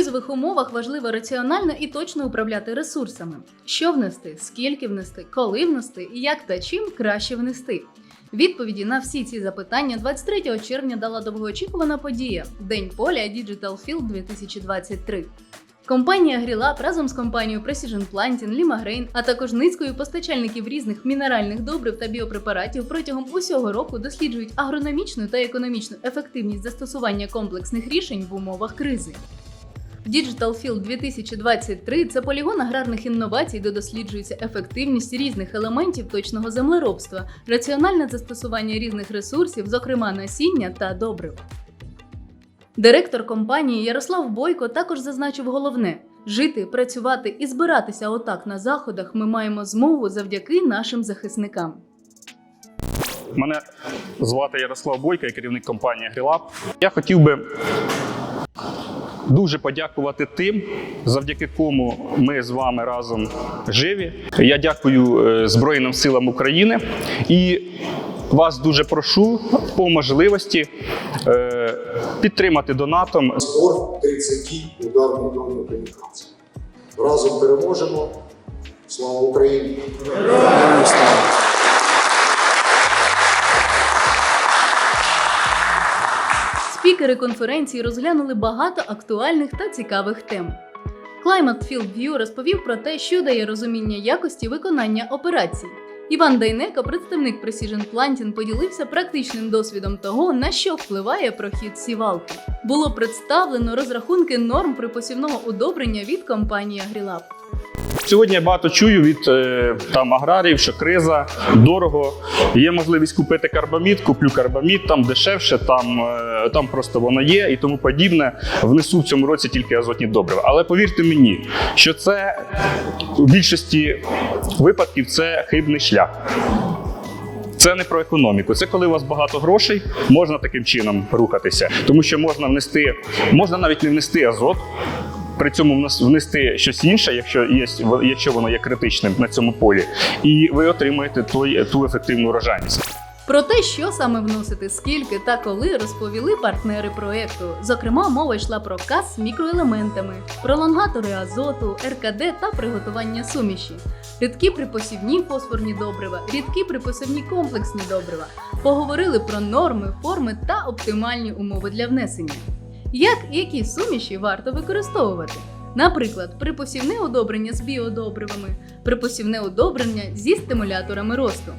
кризових умовах важливо раціонально і точно управляти ресурсами. Що внести, скільки внести, коли внести і як та чим краще внести. Відповіді на всі ці запитання 23 червня дала довгоочікувана подія День поля Digital Field 2023. Компанія Грілап разом з компанією Precision Planting, Limagrain, а також низкою постачальників різних мінеральних добрив та біопрепаратів протягом усього року досліджують агрономічну та економічну ефективність застосування комплексних рішень в умовах кризи. Digital Field 2023 – це полігон аграрних інновацій, де досліджується ефективність різних елементів точного землеробства, раціональне застосування різних ресурсів, зокрема насіння та добрив. Директор компанії Ярослав Бойко також зазначив головне: жити, працювати і збиратися отак на заходах ми маємо змогу завдяки нашим захисникам. Мене звати Ярослав Бойко, я керівник компанії Грілаб. Я хотів би дуже подякувати тим, завдяки кому ми з вами разом живі. Я дякую е, Збройним силам України і вас дуже прошу по можливості е, підтримати донатом Спорт 30 ударних дронів комунікацій. Разом переможемо. Слава Україні! Спікери конференції розглянули багато актуальних та цікавих тем. Climate Field View розповів про те, що дає розуміння якості виконання операцій. Іван Дайнеко, представник Precision Planting, поділився практичним досвідом того, на що впливає прохід сівалки. Було представлено розрахунки норм припосівного удобрення від компанії Агрілаб. Сьогодні я багато чую від е, там аграріїв, що криза дорого. Є можливість купити карбамід, куплю карбамід, там дешевше, там, е, там просто воно є і тому подібне. Внесу в цьому році тільки азотні добрива. Але повірте мені, що це у більшості випадків це хибний шлях. Це не про економіку. Це коли у вас багато грошей, можна таким чином рухатися, тому що можна внести, можна навіть не внести азот. При цьому внес- внести щось інше, якщо є, якщо воно є критичним на цьому полі, і ви отримаєте той, ту ефективну урожайність. Про те, що саме вносити, скільки та коли, розповіли партнери проекту. Зокрема, мова йшла про каз з мікроелементами, пролонгатори азоту, РКД та приготування суміші, рідкі припосівні фосфорні добрива, рідкі припосівні комплексні добрива. Поговорили про норми, форми та оптимальні умови для внесення. Як які суміші варто використовувати? Наприклад, припосівне удобрення з біодобривами, припосівне удобрення зі стимуляторами росту.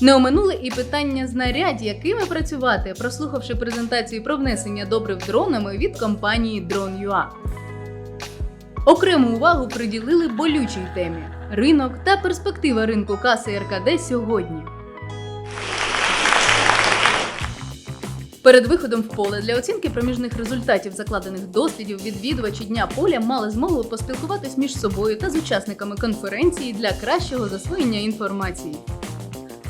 Не оминули і питання знарядь, якими працювати, прослухавши презентацію про внесення добрив дронами від компанії Drone.ua. Окрему увагу приділили болючій темі ринок та перспектива ринку каси РКД сьогодні. Перед виходом в поле для оцінки проміжних результатів закладених дослідів відвідувачі дня поля мали змогу поспілкуватись між собою та з учасниками конференції для кращого засвоєння інформації.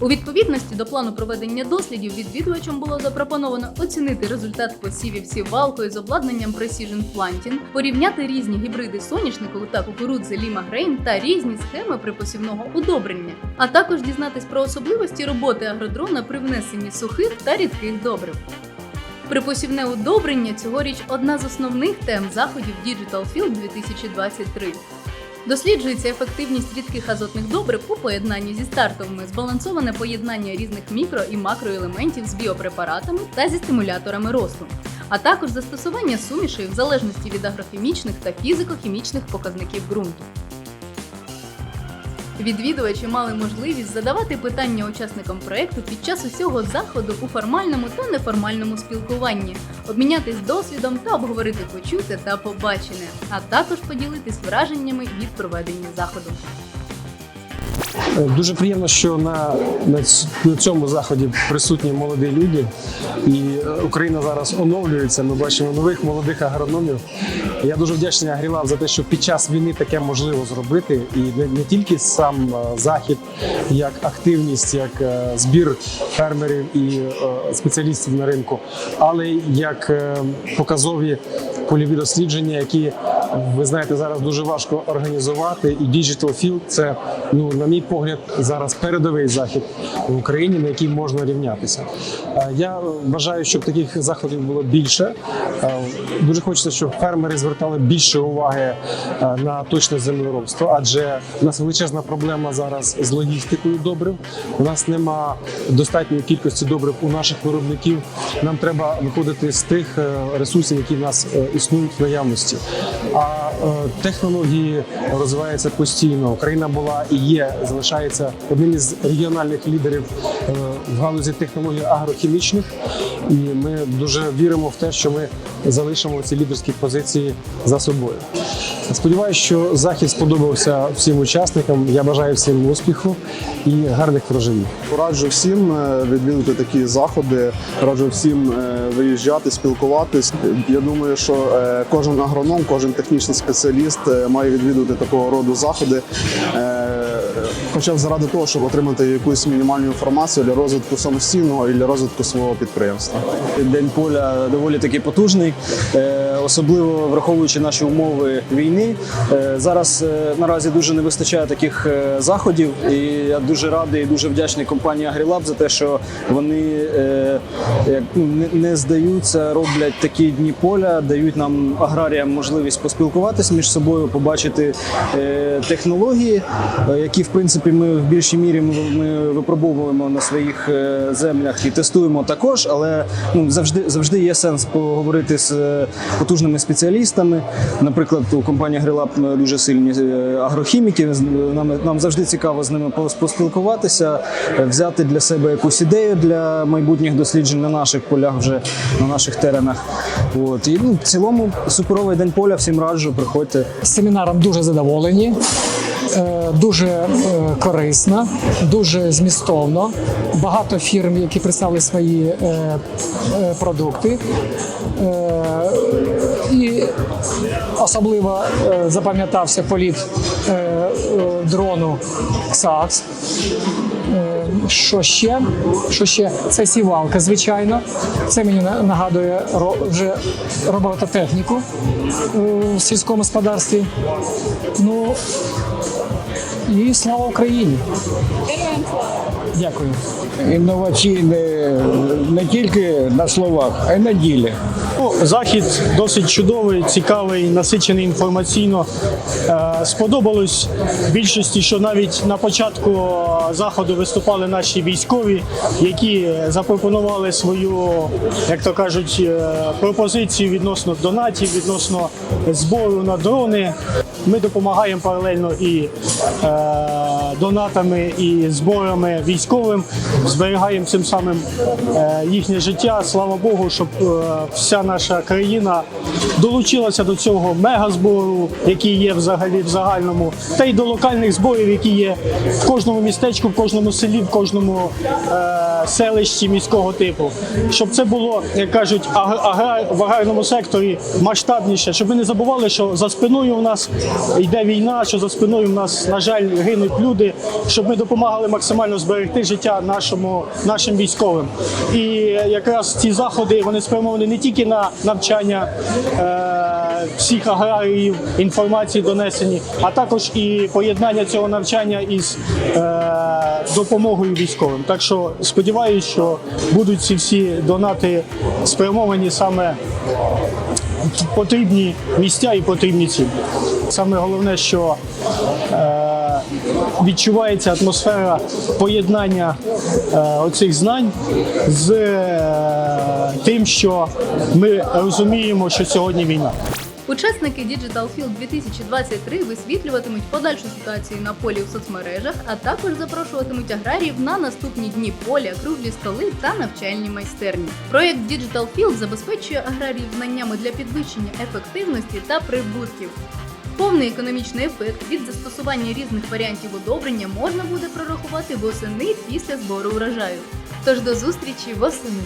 У відповідності до плану проведення дослідів відвідувачам було запропоновано оцінити результат посівів сівалкою з обладнанням Precision Planting, порівняти різні гібриди соняшнику та кукурудзи Lima Grain та різні схеми припосівного удобрення, а також дізнатись про особливості роботи агродрона при внесенні сухих та рідких добрив. Припосівне удобрення цьогоріч одна з основних тем заходів Digital Field 2023. Досліджується ефективність рідких азотних добрив у поєднанні зі стартовими, збалансоване поєднання різних мікро і макроелементів з біопрепаратами та зі стимуляторами росту, а також застосування сумішей в залежності від агрохімічних та фізико-хімічних показників ґрунту. Відвідувачі мали можливість задавати питання учасникам проекту під час усього заходу у формальному та неформальному спілкуванні, обмінятись досвідом та обговорити почуте та побачене, а також поділитись враженнями від проведення заходу. Е, Дуже приємно, що на, на цьому заході присутні молоді люди, і е, Україна зараз оновлюється. Ми бачимо нових молодих агрономів. Я дуже вдячний Агрілав за те, що під час війни таке можливо зробити, і не, не тільки сам е, захід, як активність, як збір фермерів і спеціалістів на ринку, але як показові польові дослідження, які ви знаєте, зараз дуже важко організувати. І Digital Field – це, ну, на мій погляд, зараз передовий захід в Україні, на який можна рівнятися. Е, Я бажаю, щоб таких заходів було більше. Е, Дуже хочеться, щоб фермери звертали більше уваги е, на точне землеробство, адже у нас величезна проблема зараз з логістикою добрив. У нас нема достатньої кількості добрив у наших виробників. Нам треба виходити з тих ресурсів, які в нас існують в наявності. А е, технології розвиваються постійно. Україна була і є, залишається одним із регіональних лідерів е, в галузі технологій агрохімічних. І ми дуже віримо в те, що ми залишимо ці лідерські позиції за собою. Сподіваюся, що захід сподобався всім учасникам. Я бажаю всім успіху і гарних врожаїв. Раджу всім е, відвідати такі заходи, раджу всім виїжджати, спілкуватись. Я думаю, що кожен агроном, кожен технічний спеціаліст е, має відвідувати такого роду заходи, е, хоча б заради того, щоб отримати якусь мінімальну інформацію для розвитку самостійного і для розвитку свого підприємства. День поля доволі таки потужний, е, особливо враховуючи наші умови війни. Е, Зараз е, наразі дуже не вистачає таких е, заходів, і я дуже радий і дуже вдячний компанії Агрілаб за те, що вони ну, не- здаються, роблять такі дні поля, дають нам аграріям можливість поспілкуватися між собою, побачити технології, які в принципі ми в більшій мірі ми, випробовуємо на своїх землях і тестуємо також. Але ну завжди завжди є сенс поговорити з е, потужними спеціалістами. Наприклад, у компанії Грилаб дуже сильні е, агрохіміки. Нам нам завжди цікаво з ними поспілкуватися, е, взяти для себе якусь ідею для майбутніх досліджень на наших полях, вже на наших теренах. От і ну, в цілому суперовий день поля. Всім раджу, приходьте. семінаром дуже задоволені, е, дуже е, корисно, дуже змістовно. Багато фірм, які представили свої е, е, продукти. Е, І особливо е, запам'ятався політ е, е, дрону КСАКС. Е, Що ще? Що ще? Це сівалка, звичайно. Це мені нагадує вже робототехніку е, в сільському господарстві. Ну і слава Україні! Дякую. інноваційне не тільки на словах, а й на ділі. Ну, Захід досить чудовий, цікавий, насичений інформаційно. Е, Сподобалось більшості, що навіть на початку заходу виступали наші військові, які запропонували свою, як то кажуть, е, пропозицію відносно донатів, відносно збору на дрони. Ми допомагаємо паралельно і е, донатами, і зборами військовим, зберігаємо цим самим е, їхнє життя. Слава Богу, щоб е, вся наша країна долучилася до цього мегазбору, який є взагалі в загальному, та й до локальних зборів, які є в кожному містечку, в кожному селі, в кожному е, селищі міського типу. Щоб це було, як кажуть, аг- агра- в аграрному секторі масштабніше, щоб ми не забували, що за спиною у нас йде війна, що за спиною в нас, на жаль, гинуть люди, щоб ми допомагали максимально зберегти життя нашому, нашим військовим. І якраз ці заходи вони спрямовані не тільки на навчання е, всіх аграріїв, інформації донесені, а також і поєднання цього навчання із е, допомогою військовим. Так що сподіваюся, що будуть ці всі донати спрямовані саме в потрібні місця і потрібні цілі. Саме головне, що е, відчувається атмосфера поєднання е, оцих знань з е, тим, що ми розуміємо, що сьогодні війна. Учасники Digital Field 2023 висвітлюватимуть подальшу ситуацію на полі в соцмережах, а також запрошуватимуть аграріїв на наступні дні поля, круглі столи та навчальні майстерні. Проєкт Digital Field забезпечує аграріїв знаннями для підвищення ефективності та прибутків. Повний економічний ефект від застосування різних варіантів удобрення можна буде прорахувати восени після збору урожаю. Тож до зустрічі восени!